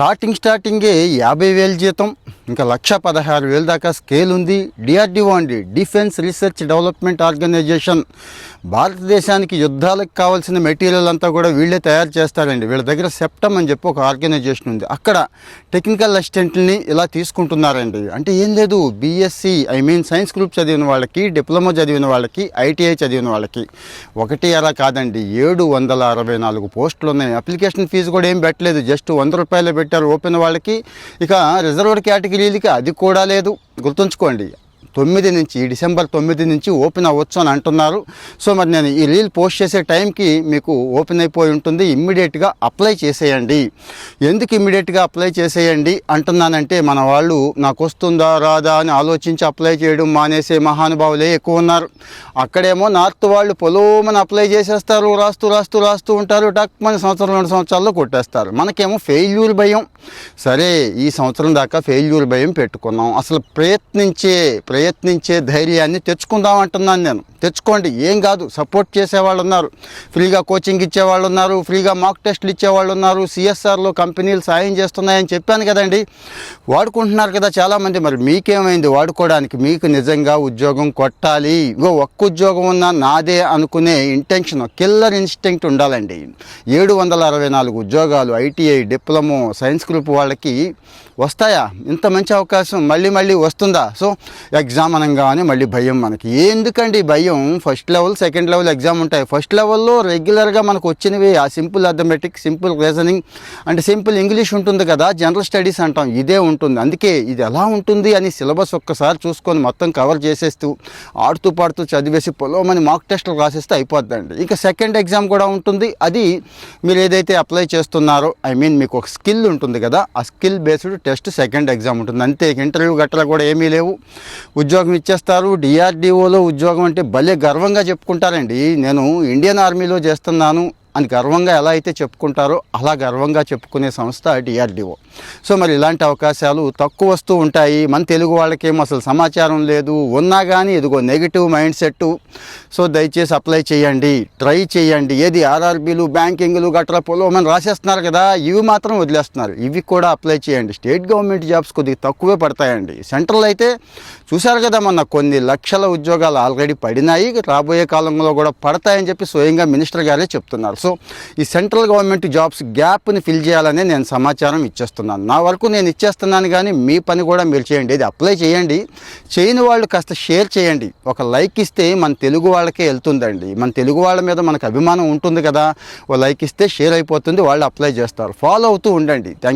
Starting స్టార్టింగే యాభై వేలు జీతం. ఇంకా లక్ష పదహారు వేలు దాకా స్కేల్ ఉంది. డిఆర్డిఓ అండి డిఫెన్స్ రీసెర్చ్ డెవలప్మెంట్ ఆర్గనైజేషన్. భారతదేశానికి యుద్ధాలకు కావాల్సిన మెటీరియల్ అంతా కూడా వీళ్ళే తయారు చేస్తారండి. వీళ్ళ దగ్గర సెప్టమ్ అని చెప్పి ఒక ఆర్గనైజేషన్ ఉంది. అక్కడ టెక్నికల్ అసిస్టెంట్ని ఇలా తీసుకుంటున్నారండి. అంటే ఏం లేదు BSc I mean science group చదివిన వాళ్ళకి డిప్లొమా చదివిన వాళ్ళకి ఐటీఐ చదివిన వాళ్ళకి. ఒకటి అలా కాదండి ఏడు వందల అరవై నాలుగు పోస్టులు ఉన్నాయి. అప్లికేషన్ ఫీజు కూడా ఏం పెట్టలేదు. జస్ట్ వంద రూపాయలు పెట్టారు ఓపెన్ వాళ్ళకి. ఇక రిజర్వ్డ్ కేటగిరీలకి అది కూడా లేదు. గుర్తుంచుకోండి. తొమ్మిది నుంచి డిసెంబర్ తొమ్మిది నుంచి ఓపెన్ అవ్వచ్చు అని అంటున్నారు. సో మరి నేను ఈ రీల్ పోస్ట్ చేసే టైంకి మీకు ఓపెన్ అయిపోయి ఉంటుంది. ఇమ్మీడియట్గా అప్లై చేసేయండి. ఎందుకు ఇమ్మీడియట్గా అప్లై చేసేయండి అంటున్నానంటే మన వాళ్ళు నాకు వస్తుందా రాదా అని ఆలోచించి అప్లై చేయడం మానేసే మహానుభావులే ఎక్కువ ఉన్నారు. అక్కడేమో నార్త్ వాళ్ళు పొలోమని అప్లై చేసేస్తారు రాస్తూ రాస్తూ రాస్తూ ఉంటారు. టక్ మన సంవత్సరం రెండు సంవత్సరాల్లో కొట్టేస్తారు. మనకేమో ఫెయిల్యూర్ భయం. సరే ఈ సంవత్సరం దాకా ఫెయిల్యూర్ భయం పెట్టుకున్నాం. అసలు ప్రయత్నించే ప్రయత్నించే ధైర్యాన్ని తెచ్చుకుందాం అంటున్నాను నేను. తెచ్చుకోండి. ఏం కాదు. సపోర్ట్ చేసేవాళ్ళు ఉన్నారు ఫ్రీగా కోచింగ్ ఇచ్చేవాళ్ళు ఉన్నారు ఫ్రీగా మాక్ టెస్ట్లు ఇచ్చేవాళ్ళు ఉన్నారు సిఎస్ఆర్లో కంపెనీలు సాయం చేస్తున్నాయని చెప్పాను కదండి. వాడుకుంటున్నారు కదా చాలామంది. మరి మీకేమైంది? వాడుకోవడానికి మీకు నిజంగా ఉద్యోగం కొట్టాలి. ఇంకో ఒక్క ఉద్యోగం ఉన్నా నాదే అనుకునే ఇంటెన్షన్ కిల్లర్ ఇన్స్టింక్ట్ ఉండాలండి. ఏడు వందల అరవై నాలుగు ఉద్యోగాలు ఐటీఐ డిప్లొమో సైన్స్ గ్రూప్ వాళ్ళకి వస్తాయా? ఇంత మంచి అవకాశం మళ్ళీ మళ్ళీ వస్తుందా? సో ఎగ్జామ్ అనగానే మళ్ళీ భయం మనకి. ఎందుకండి భయం? First level second level exam ఉంటాయి. ఫస్ట్ లెవెల్లో రెగ్యులర్గా మనకు వచ్చినవి. ఆ సింపుల్ అథమెటిక్ సింపుల్ రీజనింగ్ అంటే సింపుల్ ఇంగ్లీష్ ఉంటుంది కదా జనరల్ స్టడీస్ అంటాం. ఇదే ఉంటుంది. అందుకే ఇది ఎలా ఉంటుంది అని సిలబస్ ఒక్కసారి చూసుకొని మొత్తం కవర్ చేసేస్తూ ఆడుతూ పాడుతూ చదివేసి పొలమని మాక్ టెస్టులు రాసేస్తే అయిపోద్దండి. ఇంకా సెకండ్ ఎగ్జామ్ కూడా ఉంటుంది. అది మీరు ఏదైతే అప్లై చేస్తున్నారో ఐ మీన్ మీకు ఒక స్కిల్ ఉంటుంది కదా ఆ skill based test second exam ఉంటుంది. అంతే. ఇంటర్వ్యూ గట్రా కూడా ఏమీ లేవు. ఉద్యోగం ఇచ్చేస్తారు. డిఆర్డిఓలో ఉద్యోగం అంటే భలే గర్వంగా చెప్పుకుంటారండి. నేను ఇండియన్ ఆర్మీలో చేస్తున్నాను. అని గర్వంగా ఎలా అయితే చెప్పుకుంటారో అలా గర్వంగా చెప్పుకునే సంస్థ డిఆర్డిఓ. సో మరి ఇలాంటి అవకాశాలు తక్కువ వస్తూ ఉంటాయి. మన తెలుగు వాళ్ళకేమో అసలు సమాచారం లేదు. ఉన్నా కానీ ఇదిగో నెగిటివ్ మైండ్ సెట్ సో దయచేసి అప్లై చేయండి. ట్రై చేయండి. ఏది ఆర్ఆర్బీలు బ్యాంకింగ్లు గట్రా పొలమని రాసేస్తున్నారు కదా ఇవి మాత్రం వదిలేస్తున్నారు. ఇవి కూడా అప్లై చేయండి. స్టేట్ గవర్నమెంట్ జాబ్స్ కొద్దిగా తక్కువే పడతాయండి. సెంట్రల్ అయితే చూశారు కదా మొన్న కొన్ని లక్షల ఉద్యోగాలు ఆల్రెడీ పడినాయి. రాబోయే కాలంలో కూడా పడతాయని చెప్పి స్వయంగా మినిస్టర్ గారే చెప్తున్నారు. సో ఈ సెంట్రల్ గవర్నమెంట్ జాబ్స్ గ్యాప్ని ఫిల్ చేయాలని నేను సమాచారం ఇచ్చేస్తున్నాను. నా వరకు నేను ఇచ్చేస్తున్నాను కానీ మీ పని కూడా మీరు చేయండి. ఇది అప్లై చేయండి. చేయని వాళ్ళు కాస్త షేర్ చేయండి. ఒక లైక్ ఇస్తే మన తెలుగు వాళ్ళకే వెళ్తుందండి. మన తెలుగు వాళ్ళ మీద మనకు అభిమానం ఉంటుంది కదా. ఓ లైక్ ఇస్తే షేర్ అయిపోతుంది. వాళ్ళు అప్లై చేస్తారు. ఫాలో అవుతూ ఉండండి. థ్యాంక్